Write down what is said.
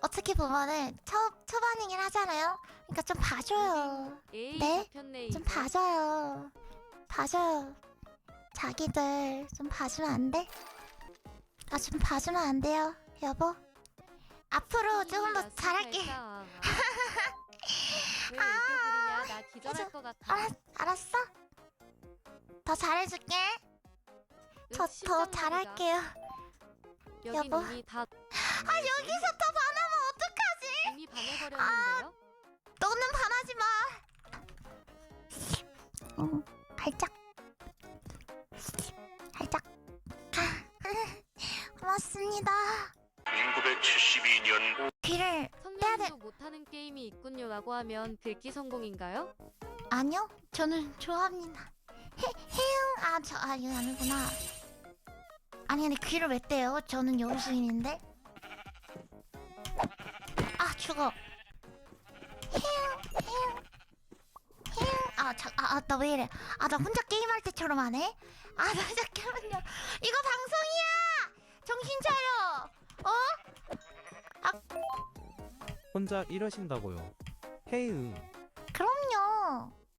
어떻게 보면은 초, 초반이긴 하잖아요. 그러니까 좀 봐줘요. 에이 네? 잡혔네 좀. 봐줘요. 봐줘요. 자기들 좀 봐주면 안 돼? 아, 좀 봐주면 안 돼요, 여보? 앞으로 조금 더 야, 잘할게. 부리냐 나 기절할 해줘. 것 같아 알았, 알았어? 더 잘해줄게. 저 으, 더 잘할게요. 여보. 다 아, 여기서 더 응, 발짝. 발짝. 고맙습니다. 1972년 귀를 성년도 못하는 게임이 있군요라고 하면 글귀 성공인가요? 아니요, 저는 좋아합니다. 해, 해응, 아, 저, 아, 이거 아니구나. 아니, 근데 귀를 왜 떼요? 저는 여우수인인데? 아, 죽어. 해응. 아, 자, 아, 아, 나 왜 이래? 아, 나 혼자 게임할 때처럼 하네? 아, 나 잠깐만요. 이거 방송이야! 정신 차려! 어? 혼자 이러신다고요. 헤이응. 그럼요.